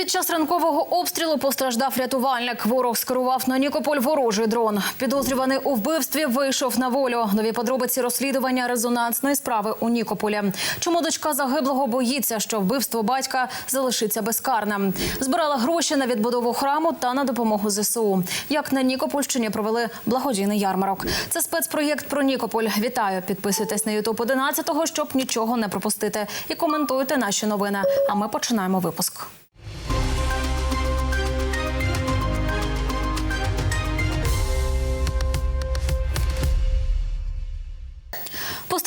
Під час ранкового обстрілу постраждав рятувальник. Ворог скерував на Нікополь ворожий дрон. Підозрюваний у вбивстві вийшов на волю. Нові подробиці розслідування резонансної справи у Нікополі. Чому дочка загиблого боїться, що вбивство батька залишиться безкарним? Збирала гроші на відбудову храму та на допомогу ЗСУ. Як на Нікопольщині провели благодійний ярмарок. Це спецпроєкт про Нікополь. Вітаю! Підписуйтесь на Ютуб 11-го, щоб нічого не пропустити. І коментуйте наші новини. А ми починаємо випуск.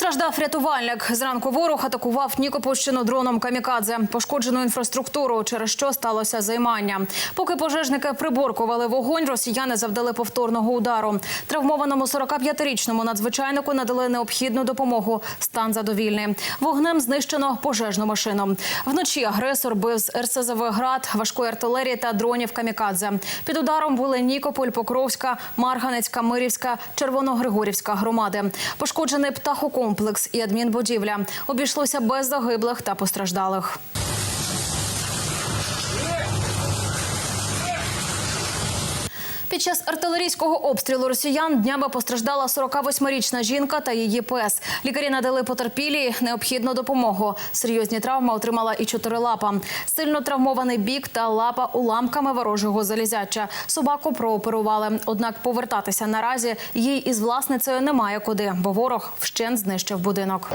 Постраждав рятувальник. Зранку ворог атакував Нікопольщину дроном камікадзе. Пошкоджену інфраструктуру, через що сталося займання. Поки пожежники приборкували вогонь, росіяни завдали повторного удару. Травмованому 45-річному надзвичайнику надали необхідну допомогу. Стан задовільний. Вогнем знищено пожежну машину. Вночі агресор бив з РСЗВ «Град», важкої артилерії та дронів камікадзе. Під ударом були Нікополь, Покровська, Марганецька, Мирівська, Червоногригорівська громади. Пошкоджений птахокомплекс і адмінбудівля. Обійшлося без загиблих та постраждалих. Під час артилерійського обстрілу росіян днями постраждала 48-річна жінка та її пес. Лікарі надали потерпілій необхідну допомогу. Серйозні травми отримала і чотирилапа. Сильно травмований бік та лапа уламками ворожого залізяча. Собаку прооперували. Однак повертатися наразі їй із власницею немає куди, бо ворог вщент знищив будинок.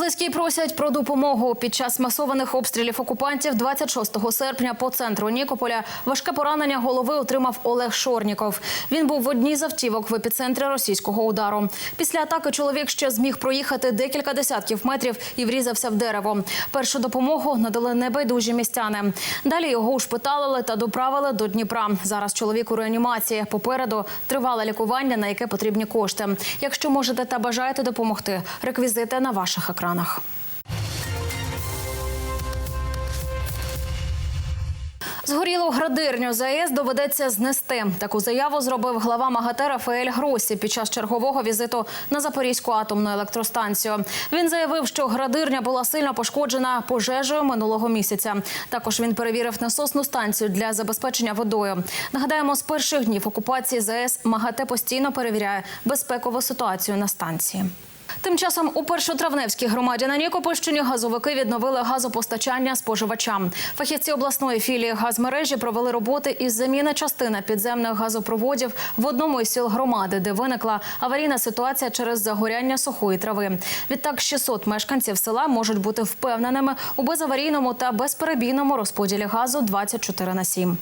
Близькі просять про допомогу під час масованих обстрілів окупантів 26 серпня по центру Нікополя. Важке поранення голови отримав Олег Шорніков. Він був в одній з автівок в епіцентрі російського удару. Після атаки чоловік ще зміг проїхати декілька десятків метрів і врізався в дерево. Першу допомогу надали небайдужі містяни. Далі його ушпиталили та доправили до Дніпра. Зараз чоловік у реанімації. Попереду тривале лікування, на яке потрібні кошти. Якщо можете та бажаєте допомогти, реквізити на ваших екранах. Згорілу градирню ЗАЕС доведеться знести. Таку заяву зробив глава МАГАТЕ Рафаель Гросі під час чергового візиту на Запорізьку атомну електростанцію. Він заявив, що градирня була сильно пошкоджена пожежею минулого місяця. Також він перевірив насосну станцію для забезпечення водою. Нагадаємо, з перших днів окупації ЗАЕС МАГАТЕ постійно перевіряє безпекову ситуацію на станції. Тим часом у першотравневській громаді на Нікопольщині газовики відновили газопостачання споживачам. Фахівці обласної філії газмережі провели роботи із заміни частини підземних газопроводів в одному із сіл громади, де виникла аварійна ситуація через загоряння сухої трави. Відтак 600 мешканців села можуть бути впевненими у безаварійному та безперебійному розподілі газу 24 на 7.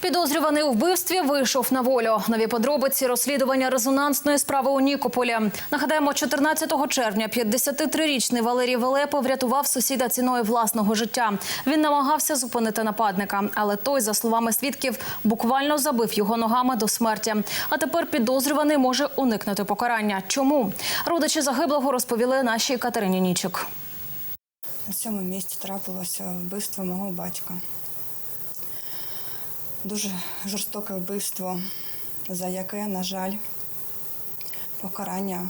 Підозрюваний у вбивстві вийшов на волю. Нові подробиці розслідування резонансної справи у Нікополі. Нагадаємо, 14 червня 53-річний Валерій Велепо врятував сусіда ціною власного життя. Він намагався зупинити нападника, але той, за словами свідків, буквально забив його ногами до смерті. А тепер підозрюваний може уникнути покарання. Чому родичі загиблого розповіли нашій Катерині Нічик. На цьому місці трапилося вбивство мого батька. Дуже жорстоке вбивство, за яке, на жаль, покарання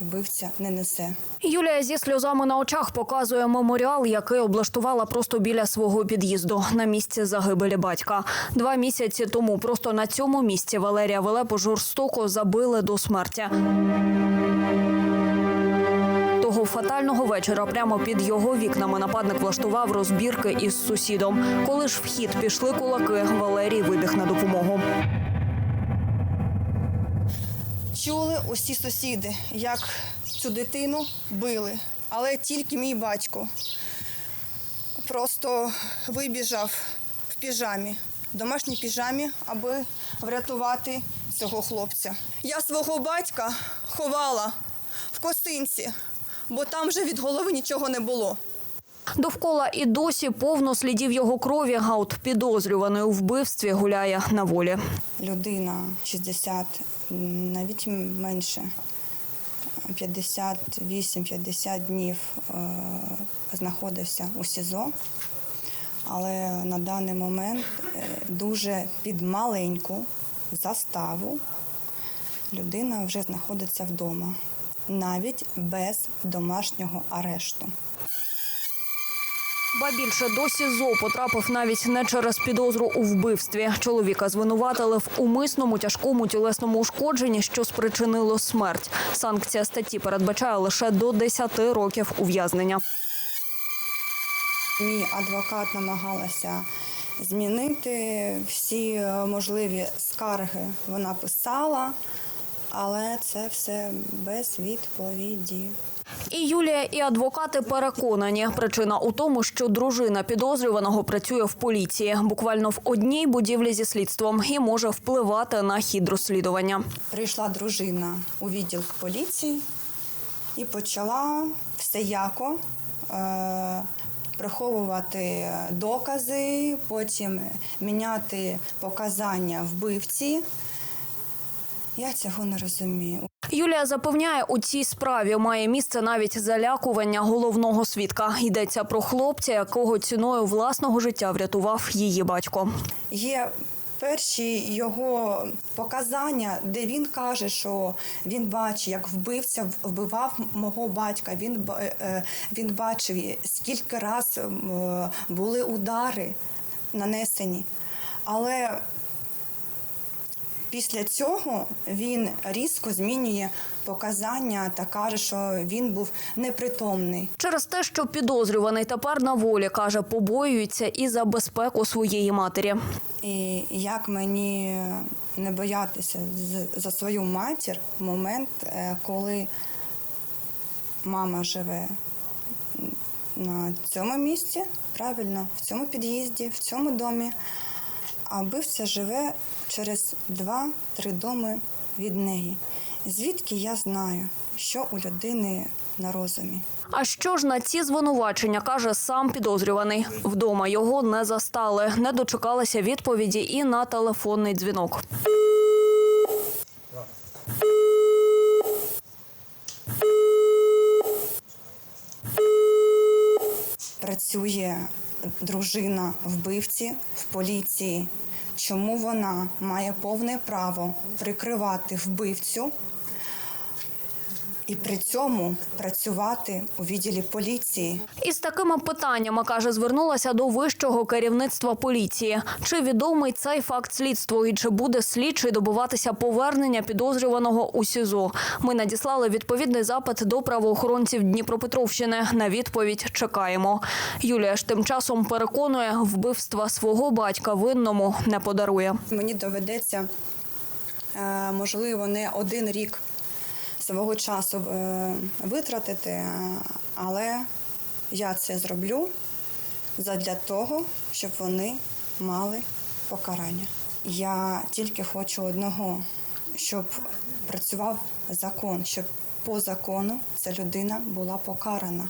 вбивця не несе. Юлія зі сльозами на очах показує меморіал, який облаштувала просто біля свого під'їзду на місці загибелі батька. Два місяці тому просто на цьому місці Валерія Велепо жорстоко забили до смерті. Фатального вечора прямо під його вікнами нападник влаштував розбірки із сусідом. Коли ж в хід пішли кулаки, Валерій вибіг на допомогу. Чули усі сусіди, як цю дитину били, але тільки мій батько просто вибіжав в піжамі, в домашній піжамі, аби врятувати цього хлопця. Я свого батька ховала в косинці, бо там вже від голови нічого не було. Довкола і досі повно слідів його крові, а от підозрюваний у вбивстві гуляє на волі. людина 60, навіть менше, 58-50 днів е, знаходився у СІЗО. але на даний момент е, дуже під маленьку заставу людина вже знаходиться вдома, навіть без домашнього арешту. Ба більше до СІЗО потрапив навіть не через підозру у вбивстві. Чоловіка звинуватили в умисному тяжкому тілесному ушкодженні, що спричинило смерть. Санкція статті передбачає лише до 10 років ув'язнення. Мій адвокат намагалася змінити всі е, можливі скарги. Вона писала, але це все без відповіді. І Юлія, і адвокати переконані, причина у тому, що дружина підозрюваного працює в поліції, буквально в одній будівлі зі слідством і може впливати на хід розслідування. Прийшла дружина у відділ поліції і почала всеяко е, приховувати докази, потім міняти показання вбивці. Я цього не розумію. Юлія запевняє, у цій справі має місце навіть залякування головного свідка. Йдеться про хлопця, якого ціною власного життя врятував її батько. Є перші його показання, де він каже, що він бачить, як вбивця вбивав мого батька. Він, ба- е, він бачив, скільки раз е, були удари нанесені. Але після цього він різко змінює показання та каже, що він був непритомний. Через те, що підозрюваний тепер на волі, каже, побоюється і за безпеку своєї матері. І як мені не боятися за свою матір в момент, е, коли мама живе на цьому місці, правильно, в цьому під'їзді, в цьому домі, а вбивця живе через два-три доми від неї. Звідки я знаю, що у людини на розумі? А що ж на ці звинувачення каже сам підозрюваний? Вдома його не застали, не дочекалися відповіді і на телефонний дзвінок. працює дружина вбивці в поліції. Чому вона має повне право прикривати вбивцю і при цьому працювати у відділі поліції? Із такими питаннями, каже, звернулася до вищого керівництва поліції. Чи відомий цей факт слідству і чи буде слідчий добиватися повернення підозрюваного у СІЗО? Ми надіслали відповідний запит до правоохоронців Дніпропетровщини. На відповідь чекаємо. Юлія ж тим часом переконує, вбивства свого батька винному не подарує. Мені доведеться, е, можливо, не один рік свого часу е, витратити, е, але я це зроблю задля того, щоб вони мали покарання. Я тільки хочу одного, щоб працював закон, щоб по закону ця людина була покарана.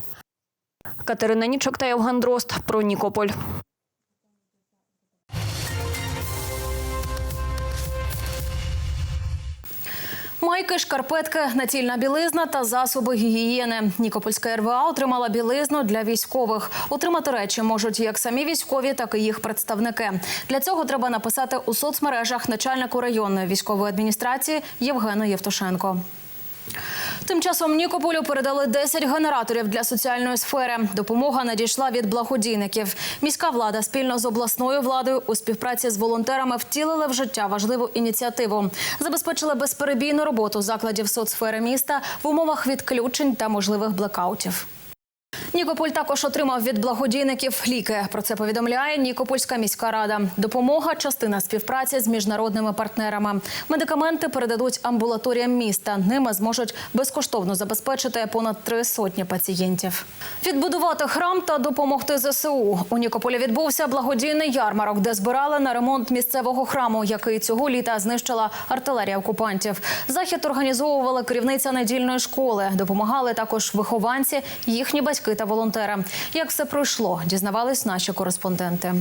Катерина Нічок та Євген Дрозд про Нікополь. Майки, шкарпетки, націльна білизна та засоби гігієни. Нікопольська РВА отримала білизну для військових. Отримати речі можуть як самі військові, так і їх представники. Для цього треба написати у соцмережах начальнику районної військової адміністрації Євгену Євтушенко. Тим часом Нікополю передали 10 генераторів для соціальної сфери. Допомога надійшла від благодійників. Міська влада спільно з обласною владою у співпраці з волонтерами втілили в життя важливу ініціативу. Забезпечили безперебійну роботу закладів соцсфери міста в умовах відключень та можливих блекаутів. Нікополь також отримав від благодійників ліки. Про це повідомляє Нікопольська міська рада. Допомога частина співпраці з міжнародними партнерами. Медикаменти передадуть амбулаторіям міста. Ними зможуть безкоштовно забезпечити понад три сотні пацієнтів. Відбудувати храм та допомогти ЗСУ. У Нікополі відбувся благодійний ярмарок, де збирали на ремонт місцевого храму, який цього літа знищила артилерія окупантів. Захід організовувала керівниця недільної школи. Допомагали також вихованці, їхні батьки та волонтери. Як все пройшло, дізнавались наші кореспонденти.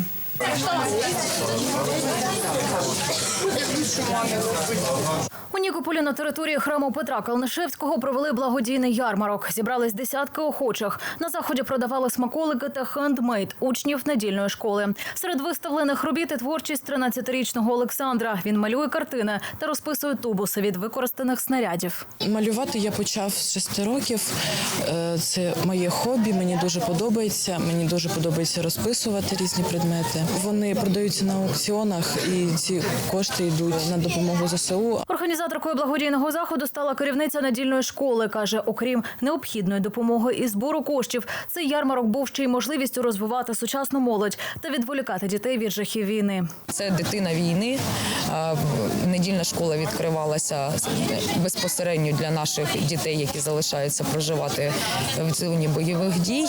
У Нікополі на території храму Петра Калнишевського провели благодійний ярмарок. Зібрались десятки охочих. На заході продавали смаколики та хендмейд учнів недільної школи. Серед виставлених робіт і творчість 13-річного Олександра. Він малює картини та розписує тубуси від використаних снарядів. Малювати я почав з 6 років. Е, Це моє хобі. Мені дуже подобається. Мені дуже подобається розписувати різні предмети. Вони продаються на аукціонах, і ці кошти йдуть на допомогу ЗСУ. Організаторкою благодійного заходу стала керівниця недільної школи. каже, окрім необхідної допомоги і збору коштів, цей ярмарок був ще й можливістю розвивати сучасну молодь та відволікати дітей від жахів війни. Це дитина війни. Недільна школа відкривалася безпосередньо для наших дітей, які залишаються проживати в зоні бойових дій.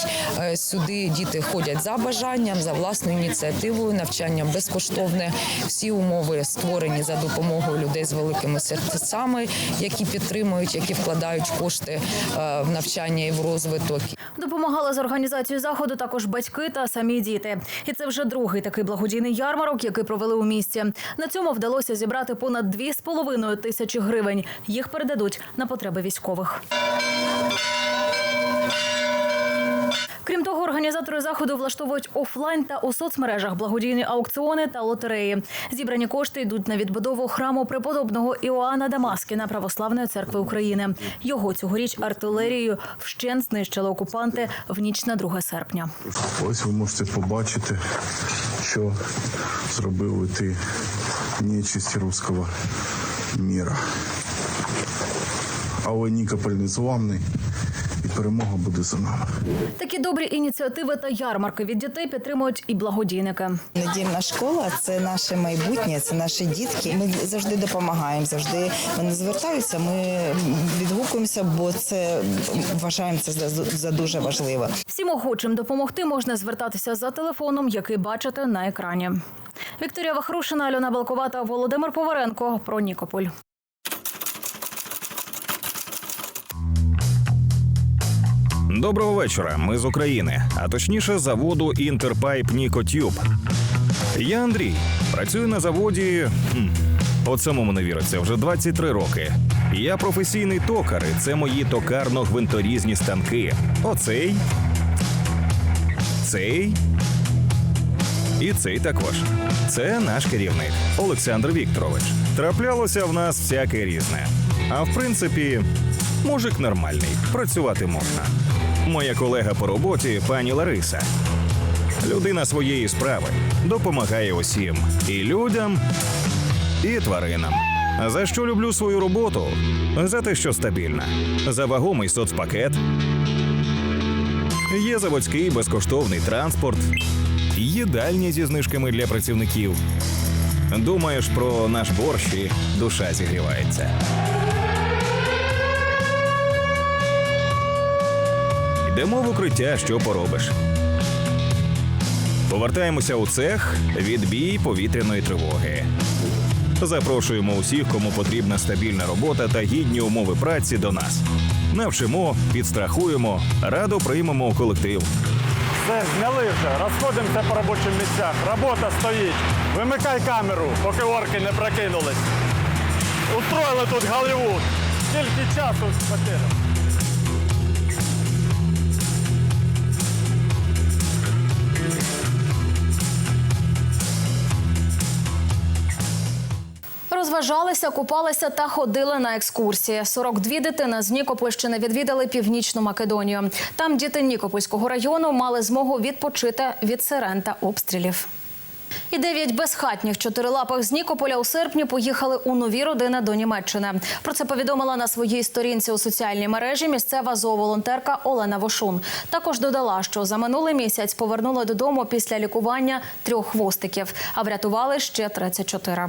Сюди діти ходять за бажанням, за власною ініціативою, навчання безкоштовне. Всі умови створені за допомогою людей з великими серцями, які підтримують, які вкладають кошти е, в навчання і в розвиток. Допомагали з організацією заходу також батьки та самі діти. І це вже другий такий благодійний ярмарок, який провели у місті. На цьому вдалося зібрати понад 2,5 тисячі гривень. Їх передадуть на потреби військових. Крім того, організатори заходу влаштовують офлайн та у соцмережах благодійні аукціони та лотереї. Зібрані кошти йдуть на відбудову храму преподобного Іоанна Дамаскіна Православної церкви України. Його цьогоріч артилерією вщент знищили окупанти в ніч на 2 серпня. Ось ви можете побачити, що зробили ти нечисті руського міра. Але Нікополь незламний перемога буде за нами. Такі добрі ініціативи та ярмарки від дітей підтримують і благодійники. Недільна школа це наше майбутнє, це наші дітки. Ми завжди допомагаємо, завжди вони звертаються. Ми відгукуємося, бо це вважаємо це за, за дуже важливо. Всім охочим допомогти можна звертатися за телефоном, який бачите на екрані. Вікторія Вахрушина, Альона Балкова та Володимир Поваренко про Нікополь. Доброго вечора. Ми з України, а точніше, заводу Інтерпайп Нікотюб. Я Андрій. Працюю на заводі. От самому не віриться, вже 23 роки. Я професійний токар, і це мої токарно-гвинторізні станки. Оцей. Цей. І цей також. Це наш керівник Олександр Вікторович. Траплялося в нас всяке різне. А в принципі, мужик нормальний, працювати можна. Моя колега по роботі, пані Лариса. Людина своєї справи допомагає усім і людям, і тваринам. За що люблю свою роботу? За те, що стабільна, за вагомий соцпакет. Є заводський безкоштовний транспорт, їдальні зі знижками для працівників. Думаєш про наш борщ і душа зігрівається. Йдемо в укриття, що поробиш. Повертаємося у цех, відбій повітряної тривоги. Запрошуємо усіх, кому потрібна стабільна робота та гідні умови праці до нас. Навчимо, підстрахуємо, радо приймемо у колектив. Все, зняли вже, розходимося по робочим місцях. Робота стоїть. Вимикай камеру, поки орки не прокинулись. Устроїли тут Голлівуд. Скільки часу потеряно. Розважалися, купалися та ходили на екскурсії. 42 дитини з Нікопольщини відвідали північну Македонію. Там діти Нікопольського району мали змогу відпочити від сирен та обстрілів. І дев'ять безхатніх чотирилапих з Нікополя у серпні поїхали у нові родини до Німеччини. Про це повідомила на своїй сторінці у соціальній мережі місцева зооволонтерка Олена Вошун. Також додала, що за минулий місяць повернули додому після лікування трьох хвостиків, а врятували ще 34.